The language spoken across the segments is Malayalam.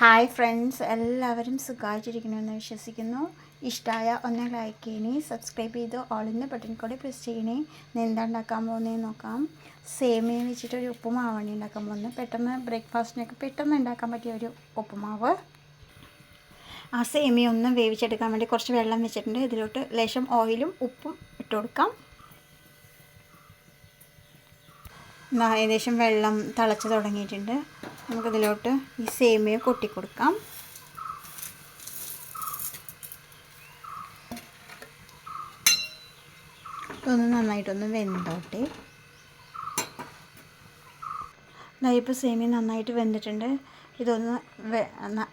ഹായ് ഫ്രണ്ട്സ് എല്ലാവരും സുഖമായിട്ടിരിക്കണമെന്ന് വിശ്വസിക്കുന്നു. ഇഷ്ടമായ ഒന്ന് ലൈക്ക് ചെയ്യണേ. സബ്സ്ക്രൈബ് ചെയ്ത് ഓളിന്റെ ബട്ടൺ കൂടെ പ്രസ് ചെയ്യണേ. എന്താ ഉണ്ടാക്കാൻ പോകുന്നതെന്ന് നോക്കാം. സേമിയ വെച്ചിട്ട് ഒരു ഉപ്പുമാവാണ് ഉണ്ടാക്കാൻ പോകുന്നത്. പെട്ടെന്ന് ബ്രേക്ക്ഫാസ്റ്റിനൊക്കെ പെട്ടെന്ന് ഉണ്ടാക്കാൻ പറ്റിയ ഒരു ഉപ്പുമാവ്. ആ സേമിയ ഒന്ന് വേവിച്ചെടുക്കാൻ വേണ്ടി കുറച്ച് വെള്ളം വെച്ചിട്ടുണ്ട്. ഇതിലോട്ട് ലേശം ഓയിലും ഉപ്പും ഇട്ട് കൊടുക്കാം. ഏകദേശം വെള്ളം തിളച്ച് തുടങ്ങിയിട്ടുണ്ട്. നമുക്കിതിലോട്ട് ഈ സേമിയ കൊട്ടിക്കൊടുക്കാം. ഒന്ന് നന്നായിട്ടൊന്ന് വെന്തോട്ടെ. ഇപ്പോൾ സേമിയ നന്നായിട്ട് വെന്തിട്ടുണ്ട്. ഇതൊന്ന്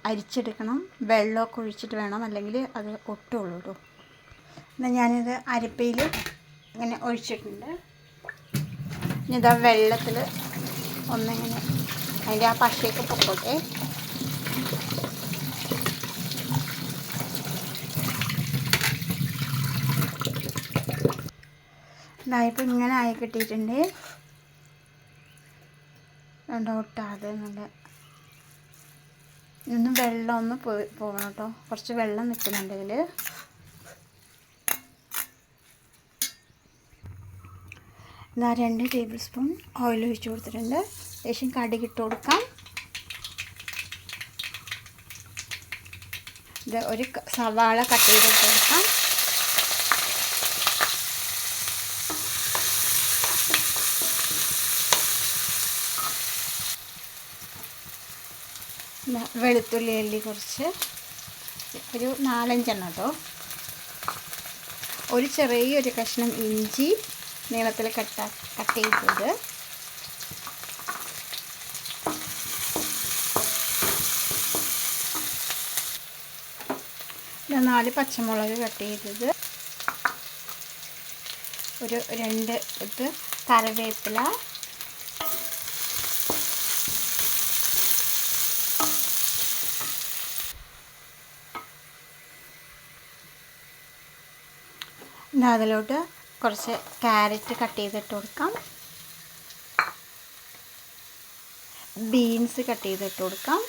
അരിച്ചെടുക്കണം. വെള്ളമൊക്കെ ഒഴിച്ചിട്ട് വേണം അല്ലെങ്കിൽ അത് ഒട്ടുള്ളൂ കേട്ടോ എന്നാൽ ഞാനിത് അരിപ്പയിൽ ഇങ്ങനെ ഒഴിച്ചിട്ടുണ്ട്. ഇനി ഇതാ വെള്ളത്തിൽ ഒന്നിങ്ങനെ അതിന്റെ ആ പശയൊക്കെ പൊക്കോട്ടെ. ഇതായപ്പോൾ ഇങ്ങനെ ആയി കിട്ടിയിട്ടുണ്ട്. ഒട്ടാതെ നല്ല ഇന്നും വെള്ളം ഒന്ന് പോയി പോകണം കേട്ടോ. കുറച്ച് വെള്ളം നിൽക്കുന്നുണ്ട് ഇതിൽ ഇതാ രണ്ട് ടേബിൾ സ്പൂൺ ഓയിൽ ഒഴിച്ച് കൊടുത്തിട്ടുണ്ട്. ലേശം കടുകിട്ട് കൊടുക്കാം. ഇത് ഒരു സവാള കട്ട് ചെയ്തിട്ട് കൊടുക്കാം. വെളുത്തുള്ളി അല്ലി കുറച്ച്. ഒരു നാലഞ്ചെണ്ണം കേട്ടോ. ഒരു ചെറിയൊരു കഷ്ണം ഇഞ്ചി നീളത്തിൽ കട്ട കട്ട് ചെയ്തത്. നാല് പച്ചമുളക് കട്ട് ചെയ്തത്. ഒരു രണ്ട് ഇത് കറിവേപ്പില. അതിലോട്ട് കുറച്ച് ക്യാരറ്റ് കട്ട് ചെയ്തിട്ട് കൊടുക്കാം. ബീൻസ് കട്ട് ചെയ്തിട്ട് കൊടുക്കാം.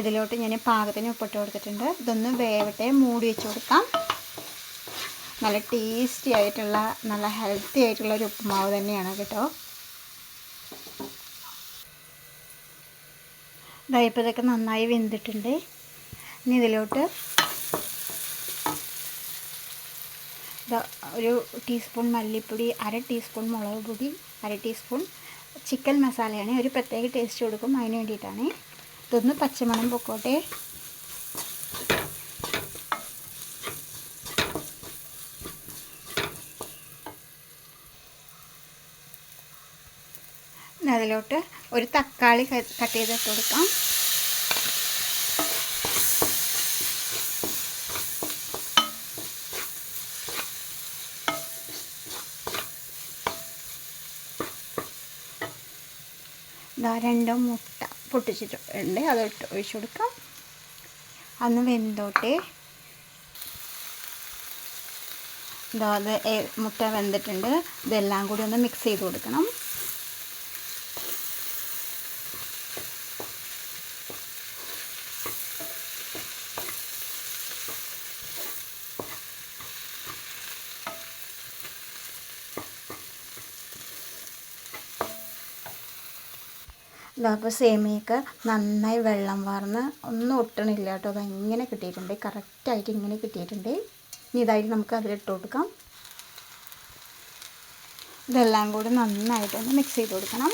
ഇതിലോട്ട് ഞാൻ പാകത്തിന് ഉപ്പിട്ട് കൊടുത്തിട്ടുണ്ട്. ഇതൊന്ന് വേവട്ടെ മൂടി വെച്ച് കൊടുക്കാം. നല്ല ടേസ്റ്റി ആയിട്ടുള്ള നല്ല ഹെൽത്തി ആയിട്ടുള്ള ഒരു ഉപ്പുമാവ് തന്നെയാണ് കേട്ടോ. ഇപ്പോൾ ഇതൊക്കെ നന്നായി വെന്തിട്ടുണ്ട്. ഇനി ഇതിലോട്ട് ഒരു ടീസ്പൂൺ മല്ലിപ്പൊടി അര ടീസ്പൂൺ മുളക് പൊടി അര ടീസ്പൂൺ ചിക്കൻ മസാലയാണ് ഒരു പ്രത്യേക ടേസ്റ്റ് കൊടുക്കും. അതിന് വേണ്ടിയിട്ടാണ് ഇതൊന്ന് പച്ചമണം പൊക്കോട്ടെ. അതിലോട്ട് ഒരു തക്കാളി കട്ട് ചെയ്തിട്ട് കൊടുക്കാം. രണ്ടോ മുട്ട പൊട്ടിച്ചിട്ടുണ്ട്. അതൊട്ട് ഒഴിച്ചു കൊടുക്കാം. അന്ന് വെന്തോട്ടെ. ഇതാ അത് മുട്ട വെന്തിട്ടുണ്ട്. ഇതെല്ലാം കൂടി ഒന്ന് മിക്സ് ചെയ്ത് കൊടുക്കണം. അപ്പോൾ സേമിയൊക്കെ നന്നായി വെള്ളം വാർന്ന് ഒന്നും ഒട്ടണില്ല കേട്ടോ. അത് ഇങ്ങനെ കിട്ടിയിട്ടുണ്ട്. കറക്റ്റായിട്ട് ഇങ്ങനെ കിട്ടിയിട്ടുണ്ട്. ഇനി ഇതായിട്ട് നമുക്ക് അതിലിട്ട് കൊടുക്കാം. ഇതെല്ലാം കൂടി നന്നായിട്ടൊന്ന് മിക്സ് ചെയ്ത് കൊടുക്കണം.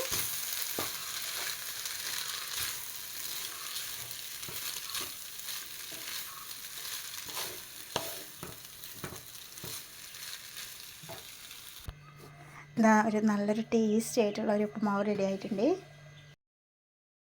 ഒരു നല്ലൊരു ടേസ്റ്റ് ആയിട്ടുള്ള ഒരു ഉപ്പുമാവ് റെഡി ആയിട്ടുണ്ട്.